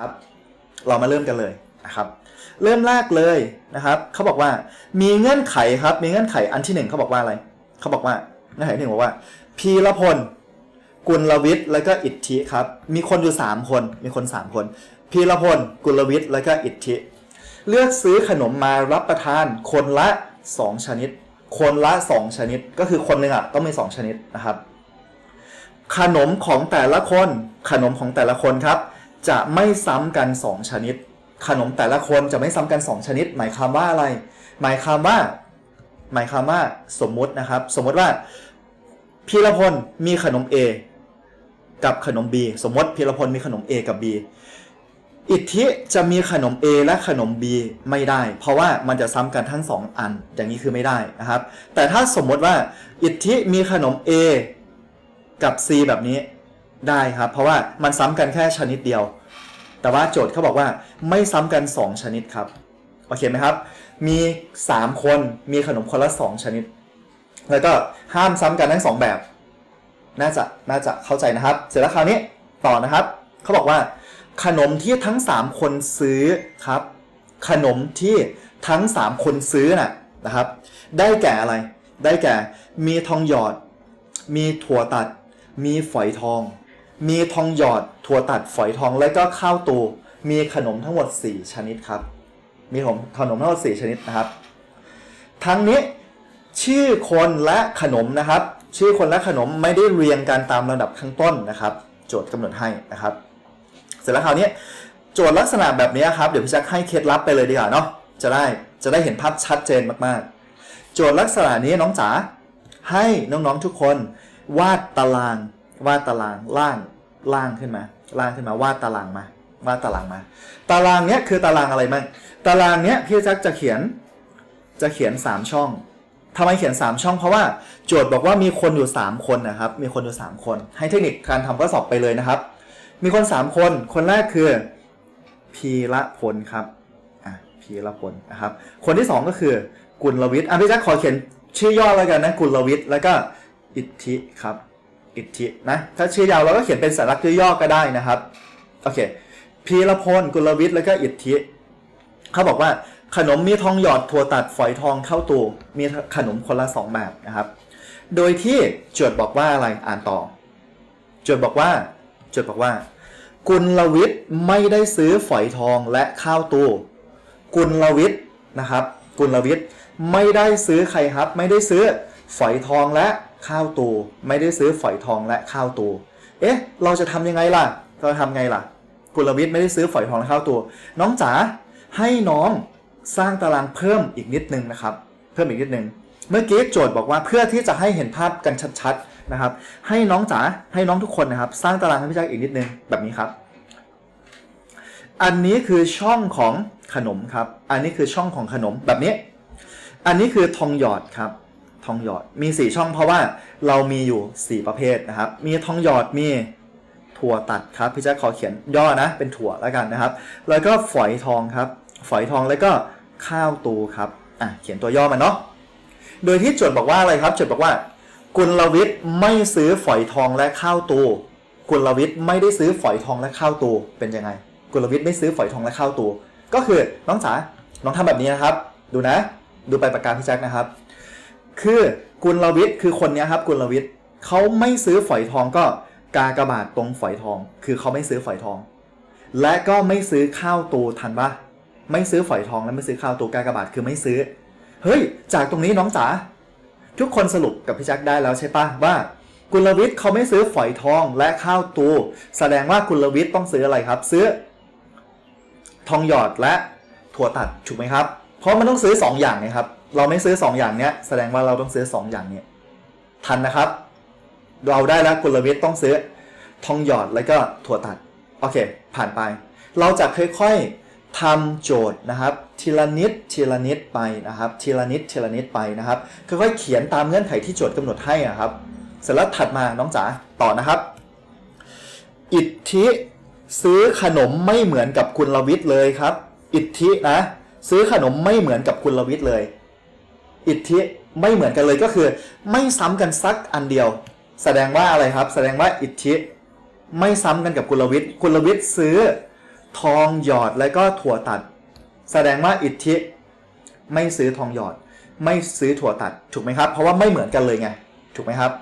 ครับเรามาเริ่มกันเลยนะครับ เริ่มแรกเลยนะครับเขาบอกว่ามีเงื่อนไขครับ มีเงื่อนไขอันที่หนึ่งเขาบอกว่าอะไรเขาบอกว่าเงื่อนไขที่หนึ่งบอกว่า พีรพล กุลวิทย์แล้วก็อิทธิครับ มีคนอยู่ 3 คน มีคน 3 คน พีรพล กุลวิทย์แล้วก็อิทธิ เลือกซื้อขนมมารับประทานคนละ 2 ชนิด คนละ 2 ชนิด ก็คือคนหนึ่งอะต้องมี 2 ชนิดนะครับ ขนมของแต่ละคน ขนมของแต่ละคนครับ จะไม่ซ้ำกัน 2 ชนิด ขนมแต่ละคนจะไม่ซ้ำกัน 2 ชนิด หมายความว่าอะไร หมายความว่า หมายความว่าสมมุตินะครับ สมมุติว่าพีรพลมีขนม A กับขนม B สมมติพีรพลมีขนม A กับ B อิทธิจะมีขนม A และขนม B ไม่ได้ เพราะว่ามันจะซ้ำกันทั้ง 2 อัน อย่างนี้คือไม่ได้นะครับ แต่ถ้าสมมติว่าอิทธิมีขนม A กับ C แบบนี้ ได้ครับ เพราะว่ามันซ้ำกันแค่ชนิดเดียว แต่ว่าโจทย์เขาบอกว่าไม่ซ้ำกัน 2 ชนิดครับ โอเคไหมครับ มี 3 คนมีขนมคนละ 2 ชนิด แล้วก็ห้ามซ้ำกันทั้งสองแบบ น่าจะน่าจะเข้าใจนะครับ เสร็จแล้วคราวนี้ต่อนะครับ เขาบอกว่า ขนมที่ทั้ง 3 คนซื้อครับ ขนมที่ทั้ง 3 คนซื้อน่ะนะครับ ได้แก่อะไร ได้แก่ มีทองหยอด มีถั่วตัด มีฝอยทอง มีทองหยอดถั่วตัดฝอยทองและก็ข้าวตู มีขนมทั้งหมด 4 ชนิดครับ มีขนมขนมทั้งหมด4ชนิดนะครับ ทั้งนี้ชื่อคนและขนมนะครับ ชื่อคนและขนมไม่ได้เรียงกันตามลำดับข้างต้นนะครับ โจทย์กำหนดให้นะครับ เสร็จแล้วคราวนี้โจทย์ลักษณะแบบนี้ครับเดี๋ยวพี่แจ็คให้เคล็ดลับไปเลยดีกว่าเนาะจะได้จะได้เห็นภาพชัดเจนมากๆ โจทย์ลักษณะนี้น้องจ๋าให้น้องๆทุกคนวาดตาราง วาดตารางล่างล่างขึ้นมาล่างขึ้นมาวาดตารางมาวาดตารางมา ตารางเนี้ยคือตารางอะไรมั่งตารางเนี้ยพี่แจ็คจะเขียนจะเขียน 3 ช่องทำไมเขียน 3 ช่องเพราะว่าโจทย์บอกว่ามีคนอยู่ 3 คนนะครับ มีคนอยู่ 3 คน ให้เทคนิคการทำข้อสอบไปเลยนะครับ มีคน 3 คน คนแรกคือพีระพลครับอะพีระพลนะครับ คนที่ 2 ก็คือกุลวิทย์อะพี่แจ๊คขอเขียนชื่อย่อแล้วกันนะกุลวิทย์แล้วก็อิทธิครับ อิทธินะถ้าชื่อยาวเราก็เขียนเป็นสัญลักษณ์ย่อๆก็ได้นะครับโอเคพีรพลกุลวิทย์แล้วก็อิทธิเขาบอกว่าขนมมีทองหยอดถั่วตัดฝอยทองเข้าตูมีขนมคนละสองแบบนะครับ โดยที่จทย์บอกว่าอะไรอ่านต่อจทย์บอกว่าจทย์บอกว่า กุลวิทย์ไม่ได้ซื้อฝอยทองและข้าวตูกุลวิทย์นะครับ กุลวิทย์ไม่ได้ซื้อใครครับ ไม่ได้ซื้อฝอยทองและ ข้าวตู ไม่ได้ซื้อฝอยทองและข้าวตู เอ๊ะ เราจะทำยังไงล่ะ เราทำไงล่ะกุลวิทย์ไม่ได้ซื้อฝอยทองและข้าวตู น้องจ๋าให้น้องสร้างตารางเพิ่มอีกนิดนึงนะครับ เพิ่มอีกนิดนึง เมื่อกี้โจทย์บอกว่าเพื่อที่จะให้เห็นภาพกันชัดๆนะครับ ให้น้องจ๋าให้น้องทุกคนนะครับ สร้างตารางให้พี่แจ๊คอีกนิดนึงแบบนี้ครับ อันนี้คือช่องของขนมครับ อันนี้คือช่องของขนมแบบนี้ อันนี้คือทองหยอดครับ ทองหยอดมี 4 ช่องเพราะว่าเรามีอยู่ 4 ประเภทนะครับ มีทองหยอดมีถั่วตัดครับพี่แจ๊คขอเขียนย่อนะ เป็นถั่วแล้วกันนะครับ แล้วก็ฝอยทองครับ ฝอยทองแล้วก็ข้าวตูครับอะเขียนตัวย่อมาเนาะโดยที่โจทย์บอกว่าอะไรครับโจทย์บอกว่า กุลวิทย์ไม่ซื้อฝอยทองและข้าวตูกุลวิทย์ไม่ได้ซื้อฝอยทองและข้าวตูเป็นยังไง กุลวิทย์ไม่ซื้อฝอยทองและข้าวตูก็คือน้องจ๋าน้องทำแบบนี้นะครับ ดูนะ ดูไปประกาศพี่แจ็คนะครับ คือกุลวิทย์คือคนนี้ครับกุลวิทย์เขาไม่ซื้อฝอยทองก็กากระบาทตรงฝอยทอง คือเขาไม่ซื้อฝอยทอง และก็ไม่ซื้อข้าวตูทันปะไม่ซื้อฝอยทองและไม่ซื้อข้าวตูกากระบาทคือไม่ซื้อ เฮ้ย จากตรงนี้น้องจ๋าทุกคนสรุปกับพี่แจ็คได้แล้วใช่ปะว่า กุลวิทย์เขาไม่ซื้อฝอยทองและข้าวตู แสดงว่ากุลวิทย์ต้องซื้ออะไรครับ ซื้อ ทองหยอดและถั่วตัดถูกไหมครับ เพราะมันต้องซื้อ 2 อย่างนะครับ เราไม่ซื้อ 2 อย่างเนี้ยแสดงว่าเราต้องซื้อ 2 อย่างเนี้ยทันนะครับ เราได้แล้วกุลวิทย์ต้องซื้อทองหยอดแล้วก็ถั่วตัด โอเค ผ่านไป เราจะค่อยๆทำโจทย์นะครับ ทีละนิดทีละนิดไปนะครับ ทีละนิดทีละนิดไปนะครับค่อยๆเขียนตามเงื่อนไขที่โจทย์กำหนดให้นะครับ เสร็จแล้วถัดมาน้องจ๋าต่อนะครับ อิทธิซื้อขนมไม่เหมือนกับคุณลวิทย์เลยครับ อิทธินะ ซื้อขนมไม่เหมือนกับคุณลวิทย์เลย อิทธิไม่เหมือนกันเลยก็คือ ไม่ซ้ำกันสักอันเดียว แสดงว่าอะไรครับ แสดงว่าอิทธิไม่ซ้ำกันกับกุณลวิทย์กุลวิทย์ซื้อทองหยอดและก็ถั่วตัด แสดงว่าอิทธิไม่ซื้อทองหยอด ไม่ซื้อถั่วตัด ถูกไหมครับ เพราะว่าไม่เหมือนกันเลยไง ถูกไหมครับ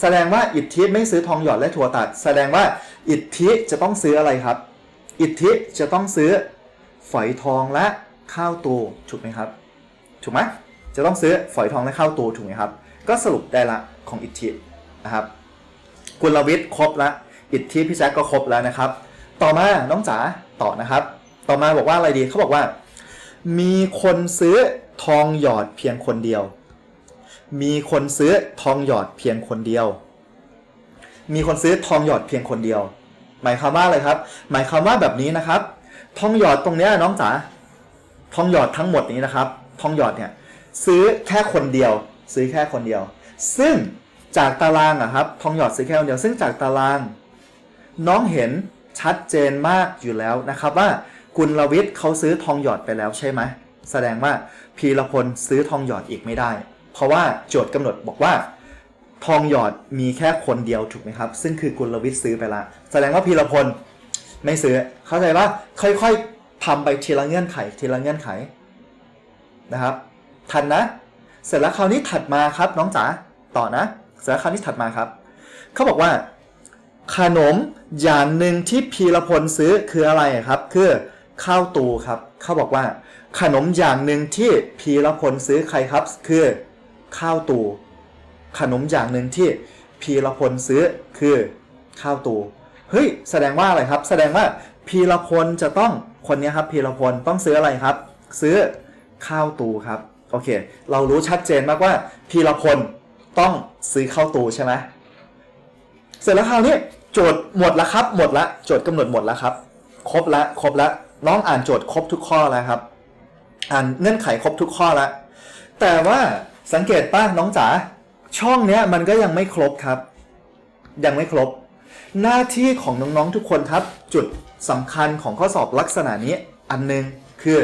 แสดงว่าอิทธิไม่ซื้อทองหยอดและถั่วตัด แสดงว่าอิทธิจะต้องซื้ออะไรครับ อิทธิจะต้องซื้อฝอยทองและ ข้าวตูถูกไหมครับ ถูกไหมจะต้องซื้อฝอยทองและข้าวตูถูกไหมครับ ก็สรุปได้ละของอิทธินะครับกุลวิทย์ครบละอิทธิพี่แจ๊คก็ครบแล้วนะครับ ต่อมาน้องจ๋าต่อนะครับ ต่อมาบอกว่าอะไรดีเขาบอกว่า มีคนซื้อทองหยอดเพียงคนเดียว มีคนซื้อทองหยอดเพียงคนเดียว มีคนซื้อทองหยอดเพียงคนเดียว หมายความว่าอะไรครับ หมายความว่าแบบนี้นะครับ ทองหยอดตรงเนี้ยน้องจ๋า ทองหยอดทั้งหมดนี้นะครับทองหยอดเนี่ยซื้อแค่คนเดียว ซื้อแค่คนเดียว ซึ่งจากตารางอะครับทองหยอดซื้อแค่คนเดียว ซึ่งจากตาราง น้องเห็นชัดเจนมากอยู่แล้วนะครับว่ากุลวิทย์เขาซื้อทองหยอดไปแล้วใช่ไหมแสดงว่าพีรพลซื้อทองหยอดอีกไม่ได้ เพราะว่าโจทย์กำหนดบอกว่า ทองหยอดมีแค่คนเดียวถูกไหมครับ ซึ่งคือกุลวิทย์ซื้อไปละ แสดงว่าพีรพลไม่ซื้อเข้าใจว่าค่อยๆ ทำไปทีละเงื่อนไขทีละเงื่อนไขนะครับ ทันนะ เสร็จแล้วคราวนี้ถัดมาครับน้องจ๋าต่อนะ เสร็จแล้วคราวนี้ถัดมาครับเขาบอกว่า ขนมอย่างหนึ่งที่พีรพลซื้อคืออะไรครับ คือข้าวตูครับเขาบอกว่า ขนมอย่างหนึ่งที่พีรพลซื้อใครครับ คือข้าวตูขนมอย่างหนึ่งที่พีรพลซื้อคือข้าวตูเฮ้ย แสดงว่าอะไรครับ แสดงว่าพีรพลจะต้อง คนนี้ครับพีรพลต้องซื้ออะไรครับ ซื้อข้าวตูครับโอเค เรารู้ชัดเจนมากว่าพีรพลต้องซื้อข้าวตูใช่ไหมเสร็จแล้วคราวนี้โจทย์หมดแล้วครับหมดละโจทย์กำหนดหมดแล้วครับ ครบละครบละน้องอ่านโจทย์ครบทุกข้อแล้วครับ อ่านเงื่อนไขครบทุกข้อแล้วแต่ว่าสังเกตป้าน้องจ๋าช่องเนี้ยมันก็ยังไม่ครบครับ ยังไม่ครบ หน้าที่ของน้องๆทุกคนครับ จุด สำคัญของข้อสอบลักษณะนี้อันหนึงคือ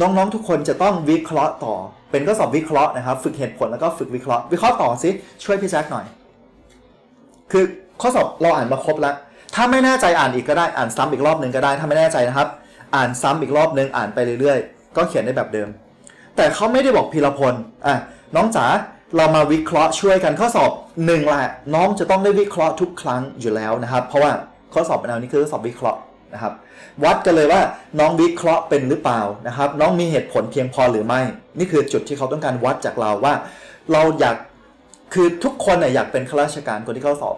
น้องๆทุกคนจะต้องวิเคราะห์ต่อ เป็นข้อสอบวิเคราะห์นะครับ ฝึกเหตุผลแล้วก็ฝึกวิเคราะห์วิเคราะห์ต่อสิช่วยพี่แจ็คหน่อย คือข้อสอบเราอ่านมาครบแล้ว ถ้าไม่แน่ใจอ่านอีกก็ได้อ่านซ้ำอีกรอบหนึ่งก็ได้ถ้าไม่แน่ใจนะครับ อ่านซ้ำอีกรอบหนึ่งอ่านไปเรื่อยๆ ก็เขียนได้แบบเดิม แต่เขาไม่ได้บอกพีรพลอะน้องจ๋าเรามาวิเคราะห์ช่วยกันข้อสอบหนึ่งแหละน้องจะต้องได้วิเคราะห์ทุกครั้งอยู่แล้วนะครับ เพราะว่าข้อสอบแนวนี้คือข้อสอบวิเคราะห์ นะครับ วัดกันเลยว่าน้องวิเคราะห์เป็นหรือเปล่านะครับ น้องมีเหตุผลเพียงพอหรือไม่ นี่คือจุดที่เขาต้องการวัดจากเราว่า เราอยากคือทุกคนน่ยอยากเป็นข้าราชการคนที่เข้าสอบ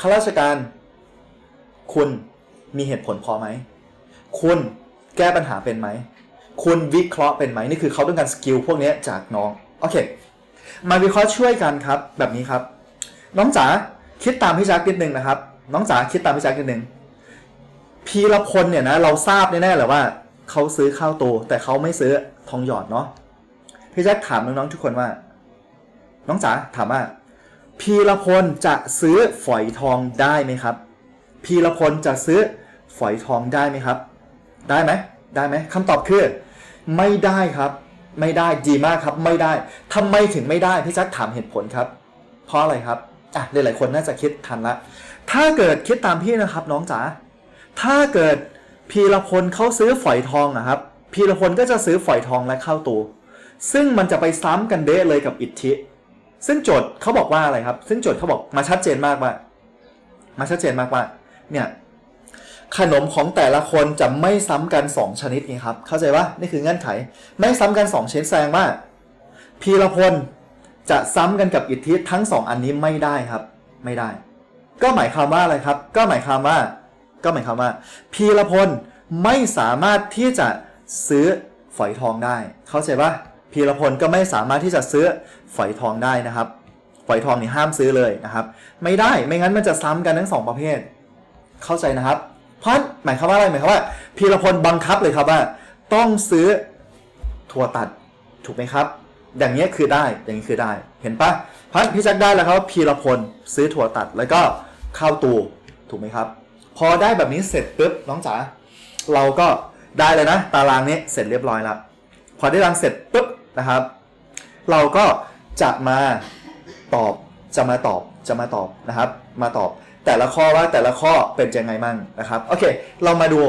ข้าราชการ คุณมีเหตุผลพอไหม คุณแก้ปัญหาเป็นไหม คุณวิเคราะห์เป็นไหมนี่คือเขาต้องการสกิลพวกนี้จากน้องโอเคมาวิเคราะห์ช่วยกันครับ แบบนี้ครับ น้องจ๋าคิดตามพี่จ๊คนิดนึงนะครับ น้องจ๋าคิดตามพี่จ๊คนิดนึง พีรพลเนี่ยนะเราทราบแน่ๆแหละว่าเขาซื้อข้าวโต แต่เขาไม่ซื้อทองหยอดเนาะพี่แจ๊คถามน้องๆทุกคนว่า น้องจ๋าถามว่า พีรพลจะซื้อฝอยทองได้ไหมครับ พีรพลจะซื้อฝอยทองได้ไหมครับ ได้ไหมได้ไหมคำตอบคือ ไม่ได้ครับ ไม่ได้ดีมากครับ ไม่ได้ทำไมถึงไม่ได้พี่แจ็คถามเหตุผลครับ เพราะอะไรครับอะหลายๆคนน่าจะคิดทันละถ้าเกิดคิดตามพี่นะครับ น้องจ๋า ถ้าเกิดพีรพลเขาซื้อฝอยทองนะครับพีรพลก็จะซื้อฝอยทองและข้าวตู ซึ่งมันจะไปซ้ำกันเดะเลยกับอิทธิ ซึ่งโจทย์เขาบอกว่าอะไรครับ ซึ่งโจทย์เขาบอกมาชัดเจนมากว่า มาชัดเจนมากว่า เนี่ยขนมของแต่ละคนจะไม่ซ้ำกัน 2 ชนิดนี้ครับ เข้าใจว่านี่คือเงื่อนไข ไม่ซ้ำกัน 2 ชนิดแสดงว่า พีรพลจะซ้ำกันกับอิทธิทั้ง 2 อันนี้ไม่ได้ครับ ไม่ได้ ก็หมายความว่าอะไรครับ ก็หมายความว่า ก็หมายความว่า พีรพลไม่สามารถที่จะซื้อฝอยทองได้ เข้าใจว่าพีรพลก็ไม่สามารถที่จะซื้อฝอยทองได้นะครับฝอยทองนี่ห้ามซื้อเลยนะครับ ไม่ได้ไม่งั้นมันจะซ้ำกันทั้งสองประเภท เข้าใจนะครับเพราะหมายความว่าอะไรหมายความว่า พีรพลบังคับเลยครับว่า ต้องซื้อถั่วตัดถูกไหมครับ อย่างนี้คือได้อย่างนี้คือได้ เห็นปะเพราะพี่แจ็คได้แล้วครับว่าพีรพลซื้อถั่วตัดแล้วก็ข้าวตูถูกไหมครับ พอได้แบบนี้เสร็จปุ๊บน้องจ๋าเราก็ได้เลยนะ ตารางนี้เสร็จเรียบร้อยแล้วพอได้ตารางเสร็จปุ๊บนะครับ เราก็จะมาตอบจะมาตอบจะมาตอบนะครับ มาตอบแต่ละข้อว่าแต่ละข้อเป็นยังไงมั่งนะครับโอเค เรามาดู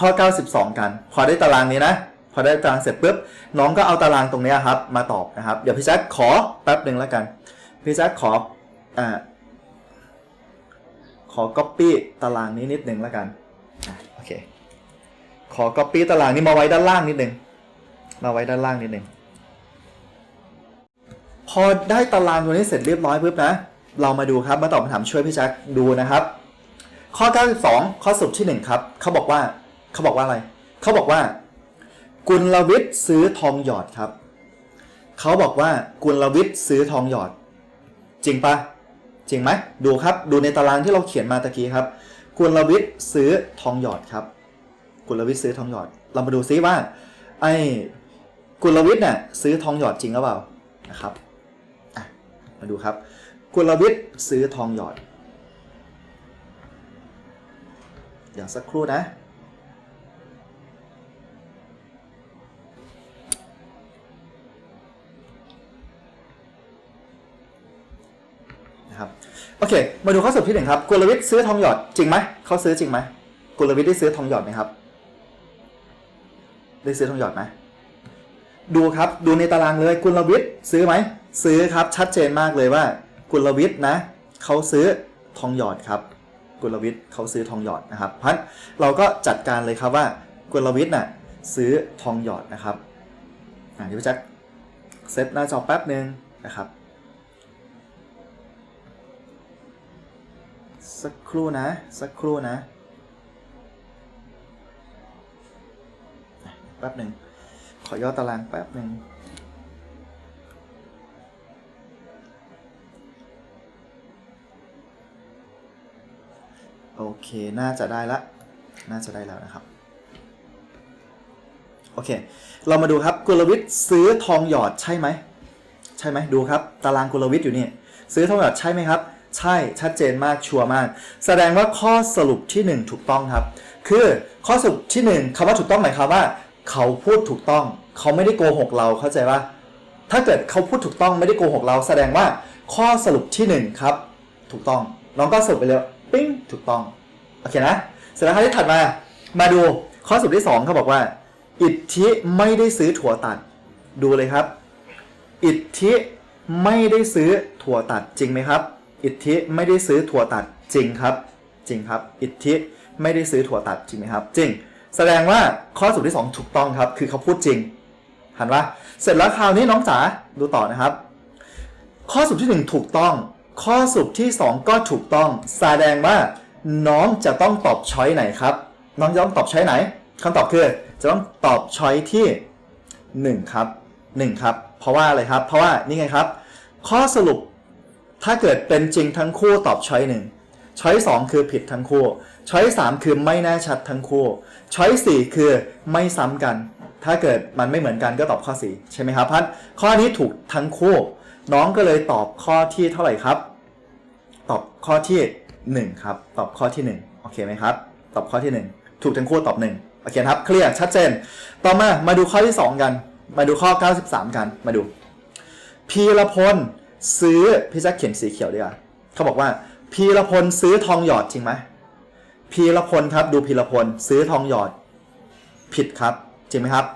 ข้อ 92 กัน พอได้ตารางนี้นะ พอได้ตารางเสร็จปุ๊บน้องก็เอาตารางตรงนี้ครับ มาตอบนะครับ เดี๋ยวพี่แจ๊คขอแป๊บหนึ่งแล้วกันพี่แจ๊คขออ่า ขอ copy ตารางนี้นิดหนึ่งแล้วกันโอเคขอ copy ตารางนี้มาไว้ด้านล่างนิดหนึ่งมาไว้ด้านล่างนิดหนึ่งพอได้ตารางตัวนี้เสร็จเรียบร้อยปุ๊บนะ เรามาดูครับมาตอบคำถามช่วยพี่แจ็คดูนะครับ ข้อ 92 ข้อสรุปที่ 1 ครับ เขาบอกว่าเขาบอกว่าอะไร เขาบอกว่า กุลวิทย์ซื้อทองหยอดครับ เขาบอกว่ากุลวิทย์ซื้อทองหยอด จริงปะ จริงไหมดูครับดูในตารางที่เราเขียนมาตะกี้ครับกุลวิทย์ซื้อทองหยอดครับกุลวิทย์ซื้อทองหยอด เรามาดูซิว่าไอ้กุลวิทย์เนี่ยซื้อทองหยอดจริงหรือเปล่านะครับมาดูครับกุลวิทย์ซื้อทองหยอดเดี๋ยวสักครู่นะ นะครับ โอเค มาดูข้อสรุปที่หนึ่งครับกุลวิทย์ซื้อทองหยอดจริงไหมเขาซื้อจริงไหมกุลวิทย์ได้ซื้อทองหยอดไหมครับ ได้ซื้อทองหยอดไหมดูครับดูในตารางเลยกุลวิทย์ซื้อไหมซื้อครับชัดเจนมากเลยว่า กุลวิทย์นะเขาซื้อทองหยอดครับ กุลวิทย์เขาซื้อทองหยอดนะครับเพราะฉะนั้นเราก็จัดการเลยครับว่า กุลวิทย์น่ะซื้อทองหยอดนะครับอ่าเดี๋ยวพี่แจ็คเซตหน้าจอแป๊บหนึ่งนะครับ สักครู่นะ สักครู่นะแป๊บหนึ่งขอย่อตารางแป๊บหนึ่งโอเค น่าจะได้ละ น่าจะได้แล้วนะครับ โอเค เรามาดูครับ กุลวิทย์ซื้อทองหยอดใช่ไหม ใช่ไหม ดูครับ ตารางกุลวิทย์อยู่นี่ ซื้อทองหยอดใช่ไหมครับ ใช่ชัดเจนมากชัวร์มาก แสดงว่าข้อสรุปที่ 1 ถูกต้องครับ คือข้อสรุปที่ 1คำว่าถูกต้องหมายความว่า เขาพูดถูกต้อง เขาไม่ได้โกหกเราเข้าใจว่าถ้าเกิดเขาพูดถูกต้องไม่ได้โกหกเรา แสดงว่าข้อสรุปที่1ครับถูกต้องน้องก็สรุปไปเลยปิ้งถูกต้องโอเคนะเสร็จแล้วครับที่ถัดมามาดูข้อสรุปที่2เขาบอกว่า อิทธิไม่ได้ซื้อถั่วตัด ดูเลยครับ อิทธิไม่ได้ซื้อถั่วตัดจริงไหมครับ อิทธิไม่ได้ซื้อถั่วตัดจริงครับ จริงครับ อิทธิไม่ได้ซื้อถั่วตัดจริงไหมครับ จริง แสดงว่าข้อสรุปที่ 2 ถูกต้องครับ คือเขาพูดจริงหันว่าเสร็จแล้วคราวนี้น้องจ๋าดูต่อนะครับ ข้อสรุปที่ 1 ถูกต้อง ข้อสรุปที่ 2 ก็ถูกต้อง แสดงว่าน้องจะต้องตอบช้อยไหนครับ น้องจะต้องตอบช้อยไหนคำตอบคือจะต้องตอบช้อยที่ 1 ครับ 1 ครับ เพราะว่าอะไรครับ เพราะว่านี่ไงครับ ข้อสรุป ถ้าเกิดเป็นจริงทั้งคู่ตอบช้อยหนึ่งช้อยสองคือผิดทั้งคู่ช้อยสามคือไม่แน่ชัดทั้งคู่ช้อยสี่คือไม่ซ้ำกัน ถ้าเกิดมันไม่เหมือนกันก็ตอบข้อ4ใช่ไหมครับพัดข้อนี้ถูกทั้งคู่ น้องก็เลยตอบข้อที่เท่าไหร่ครับ ตอบข้อที่1ครับ ตอบข้อที่1โอเคไหมครับ ตอบข้อที่1ถูกทั้งคู่ตอบ1โอเคครับเคลียร์ชัดเจน ต่อมามาดูข้อที่2กัน มาดูข้อ 93 กันมาดูพีรพล ซื้อพี่แจ็คเขียนสีเขียวดีกว่าเขาบอกว่าพีรพลซื้อทองหยอดจริงไหมพีรพลครับดูพีรพลซื้อทองหยอด ผิดครับจริงไหมครับ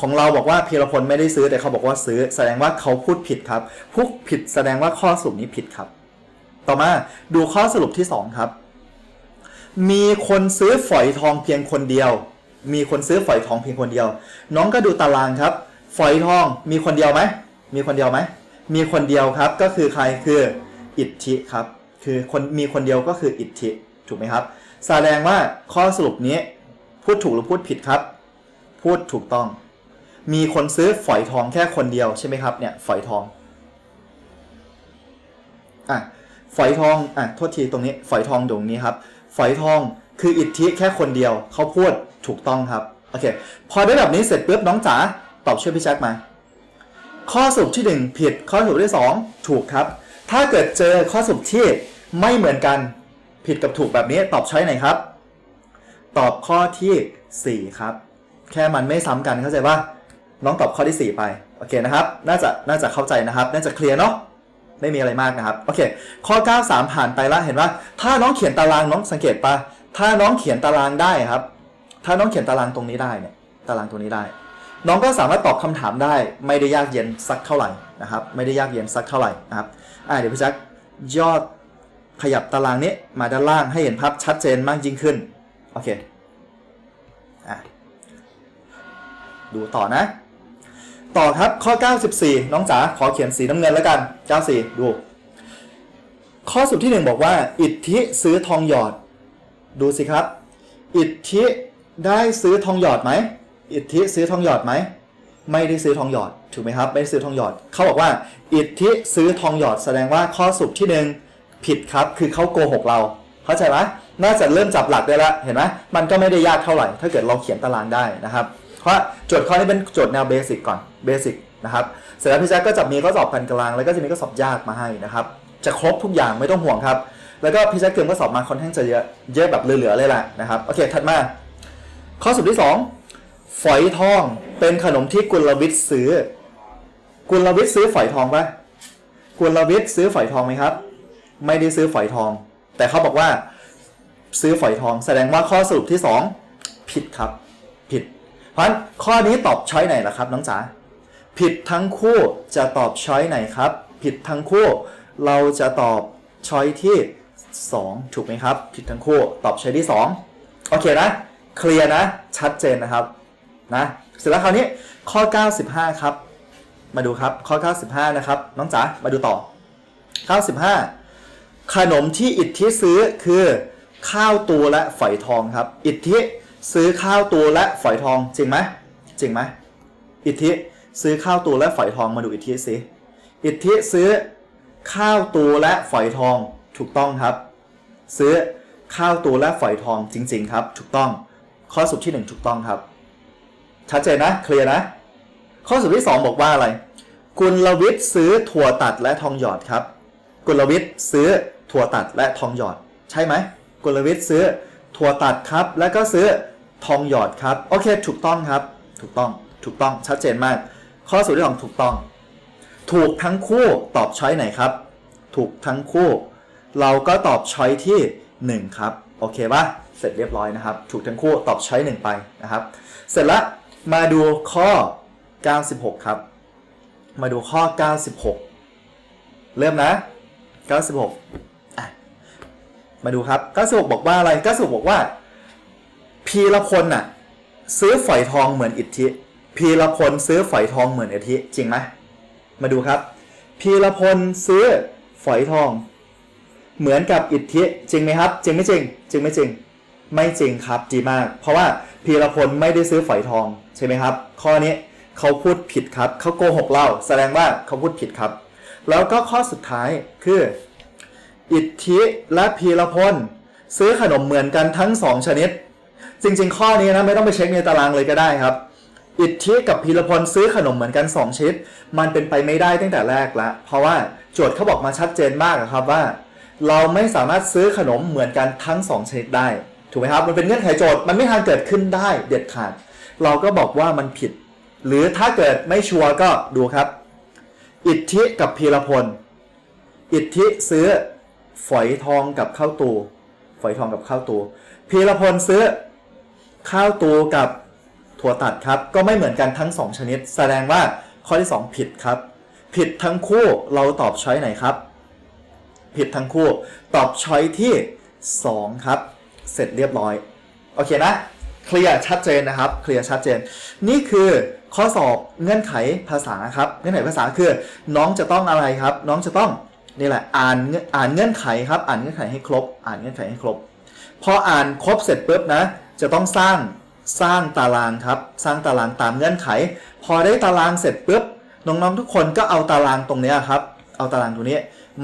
ของเราบอกว่าพีรพลไม่ได้ซื้อแต่เขาบอกว่าซื้อ แสดงว่าเขาพูดผิดครับพูดผิดแสดงว่าข้อสรุปนี้ผิดครับ ต่อมาดูข้อสรุปที่ 2 ครับ มีคนซื้อฝอยทองเพียงคนเดียว มีคนซื้อฝอยทองเพียงคนเดียว น้องก็ดูตารางครับ ฝอยทองมีคนเดียวไหมมีคนเดียวไหม มีคนเดียวครับก็คือใครคืออิทธิครับ คือคนมีคนเดียวก็คืออิทธิถูกไหมครับ แสดงว่าข้อสรุปนี้พูดถูกหรือพูดผิดครับ พูดถูกต้อง มีคนซื้อฝอยทองแค่คนเดียวใช่ไหมครับเนี่ยฝอยทองอะฝอยทองอะโทษทีตรงนี้ฝอยทองตรงนี้ครับ ฝอยทองคืออิทธิแค่คนเดียวเขาพูดถูกต้องครับโอเคพอได้แบบนี้เสร็จปุ๊บน้องจ๋าตอบช่วยพี่แจ็คมา ข้อสรุปที่ 1 ผิด ข้อสรุปที่ 2 ถูกครับ ถ้าเกิดเจอข้อสรุปที่ไม่เหมือนกัน ผิดกับถูกแบบนี้ตอบช้อยไหนครับ ตอบข้อที่ 4 ครับ แค่มันไม่ซ้ำกันเข้าใจป่ะน้องตอบข้อที่ 4 ไป โอเคนะครับ น่าจะน่าจะเข้าใจนะครับ น่าจะเคลียร์เนาะไม่มีอะไรมากนะครับ โอเค ข้อ 93 ผ่านไปแล้วเห็นว่า ถ้าน้องเขียนตารางน้องสังเกตปะถ้าน้องเขียนตารางได้ครับ ถ้าน้องเขียนตารางตรงนี้ได้เนี่ย ตารางตรงนี้ได้ น้องก็สามารถตอบคำถามได้ ไม่ได้ยากเย็นสักเท่าไหร่นะครับ ไม่ได้ยากเย็นสักเท่าไหร่นะครับอ่าเดี๋ยวพี่แจ็คยอดขยับตารางนี้มาด้านล่างให้เห็นภาพชัดเจนมากยิ่งขึ้น โอเคอะดูต่อนะ ต่อครับข้อ 94 น้องจ๋าขอเขียนสีน้ำเงินแล้วกัน 94 ดู ข้อสุดที่ 1 บอกว่า อิทธิซื้อทองหยอด ดูสิครับ อิทธิได้ซื้อทองหยอดไหม อิทธิซื้อทองหยอดไหมไม่ได้ซื้อทองหยอดถูกไหมครับไม่ได้ซื้อทองหยอดเขาบอกว่า อิทธิซื้อทองหยอดแสดงว่าข้อสุดที่หนึ่งผิดครับ คือเขาโกหกเรา เข้าใจไหมน่าจะเริ่มจับหลักได้แล้วเห็นไหมมันก็ไม่ได้ยากเท่าไหร่ ถ้าเกิดเราเขียนตารางได้นะครับ เพราะโจทย์ข้อนี้เป็นโจทย์แนวเบสิกก่อนเบสิกนะครับเสร็จแล้วพี่แจ๊คก็จะมีข้อสอบพันกลาง แล้วก็จะมีข้อสอบยากมาให้นะครับ จะครบทุกอย่างไม่ต้องห่วงครับ แล้วก็พี่แจ๊คเตรียมข้อสอบมาค่อนข้างจะเยอะเยอะแบบเหลือๆเลยแหละนะครับโอเคถัดมา ข้อสุดที่ 2 ฝอยทองเป็นขนมที่กุลวิทย์ซื้อ กุลวิทย์ซื้อฝอยทองปะกุลวิทย์ซื้อฝอยทองไหมครับ ไม่ได้ซื้อฝอยทอง แต่เขาบอกว่า ซื้อฝอยทอง แสดงว่าข้อสรุปที่ 2 ผิดครับ ผิด เพราะฉะนั้นข้อนี้ตอบช้อยไหนล่ะครับ น้องจ๋าผิดทั้งคู่จะตอบช้อยไหนครับ ผิดทั้งคู่ เราจะตอบช้อยที่ 2 ถูกไหมครับ ผิดทั้งคู่ ตอบช้อยที่ 2 โอเคนะ เคลียร์นะ ชัดเจนนะครับ นะเสร็จแล้วคราวนี้ข้อ 95 ครับ มาดูครับข้อ 95 นะครับ น้องจ๋ามาดูต่อ 95 ขนมที่อิทธิซื้อคือข้าวตูและฝอยทองครับ อิทธิซื้อข้าวตูและฝอยทองจริงไหมจริงไหมอิทธิซื้อข้าวตูและฝอยทองมาดูอิทธิสิอิทธิซื้อข้าวตูและฝอยทองถูกต้องครับ ซื้อข้าวตูและฝอยทองจริง ๆ ครับ ถูกต้อง ข้อสุดที่หนึ่งถูกต้องครับ ชัดเจนนะ เคลียร์นะ ข้อสุดที่สองบอกว่าอะไร กุลวิทย์ซื้อถั่วตัดและทองหยอดครับ กุลวิทย์ซื้อถั่วตัดและทองหยอด ใช่ไหม กุลวิทย์ซื้อถั่วตัดครับ แล้วก็ซื้อทองหยอดครับ โอเค ถูกต้องครับ ถูกต้อง ถูกต้อง ชัดเจนมาก ข้อสุดที่สองถูกต้อง ถูกทั้งคู่ตอบช้อยไหนครับ ถูกทั้งคู่ เราก็ตอบช้อยที่ 1 ครับ โอเคปะเสร็จเรียบร้อยนะครับ ถูกทั้งคู่ตอบช้อย1ไปนะครับ เสร็จแล้ว มาดูข้อ 96 ครับ มาดูข้อ 96 เริ่มนะ 96อะมาดูครับ 96 บอกว่าอะไร 96 บอกว่า พีรพลน่ะ ซื้อฝอยทองเหมือนอิทธิ พีรพลซื้อฝอยทองเหมือนอิทธิ จริงไหมมาดูครับ พีรพลซื้อฝอยทอง เหมือนกับอิทธิ จริงไหมครับ จริงไม่จริง จริงไม่จริง ไม่จริงครับ ดีมาก เพราะว่า พีรพลไม่ได้ซื้อฝอยทองใช่ไหมครับ ข้อนี้เขาพูดผิดครับเขาโกหกเราแสดงว่าเขาพูดผิดครับ แล้วก็ข้อสุดท้ายคือ อิทธิและพีรพลซื้อขนมเหมือนกันทั้งสองชนิด จริงๆ ข้อนี้นะไม่ต้องไปเช็คในตารางเลยก็ได้ครับ อิทธิกับพีรพลซื้อขนมเหมือนกัน 2 ชนิด มันเป็นไปไม่ได้ตั้งแต่แรกล้วเพราะว่าโจทย์เขาบอกมาชัดเจนมากครับว่า เราไม่สามารถซื้อขนมเหมือนกันทั้ง 2 ชนิดได้ ถูกไหมครับมันเป็นเงื่อนไขโจทย์มันไม่ทางเกิดขึ้นได้เด็ดขาด เราก็บอกว่ามันผิด หรือถ้าเกิดไม่ชัวร์ก็ดูครับ อิทธิกับพีรพล อิทธิซื้อฝอยทองกับข้าวตู ฝอยทองกับข้าวตู พีรพลซื้อข้าวตูกับถั่วตัดครับ ก็ไม่เหมือนกันทั้ง 2 ชนิด แสดงว่าข้อที่ 2 ผิดครับ ผิดทั้งคู่เราตอบช้อยไหนครับ ผิดทั้งคู่ ตอบช้อยที่ 2 ครับ เสร็จเรียบร้อย โอเคนะ เคลียร์ชัดเจนนะครับ เคลียร์ชัดเจน นี่คือข้อสอบเงื่อนไขภาษาครับ เงื่อนไขภาษาคือ น้องจะต้องอะไรครับ น้องจะต้องนี่แหละ อ่านเงื่อนอ่านเงื่อนไขครับ อ่านเงื่อนไขให้ครบ อ่านเงื่อนไขให้ครบ พออ่านครบเสร็จปุ๊บนะ จะต้องสร้างสร้างตารางครับ สร้างตารางตามเงื่อนไข พอได้ตารางเสร็จปุ๊บ น้องๆทุกคนก็เอาตารางตรงนี้ครับ เอาตารางตรงนี้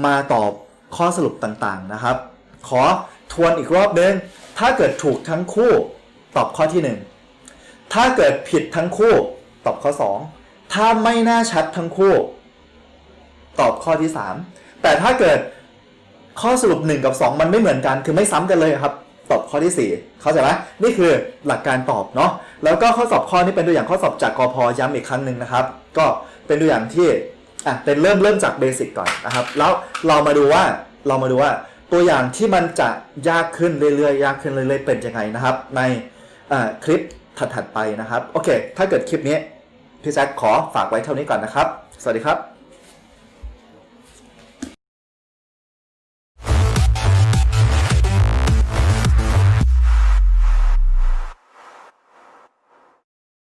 มาตอบข้อสรุปต่างๆนะครับ ขอทวนอีกรอบนึง ถ้าเกิดถูกทั้งคู่ตอบข้อที่ 1 ถ้าเกิดผิดทั้งคู่ตอบข้อ 2 ถ้าไม่น่าชัดทั้งคู่ ตอบข้อที่ 3 แต่ถ้าเกิดข้อสรุป 1 กับ 2 มันไม่เหมือนกันคือไม่ซ้ำกันเลยครับตอบข้อที่ 4 เข้าใจไหมนี่คือหลักการตอบเนาะแล้วก็ข้อสอบข้อนี้เป็นตัวอย่างข้อสอบจากกพย้ำอีกครั้งหนึ่งนะครับ ก็เป็นตัวอย่างที่อะเป็นเริ่มเริ่มจากเบสิกก่อนนะครับ แล้วเรามาดูว่าเรามาดูว่า ตัวอย่างที่มันจะยากขึ้นเรื่อยๆ ยากขึ้นเรื่อยๆ เป็นยังไงนะครับ ในคลิปถัดๆไปนะครับ โอเค ถ้าเกิดคลิปนี้พี่แซคขอฝากไว้เท่านี้ก่อนนะครับ สวัสดีครับ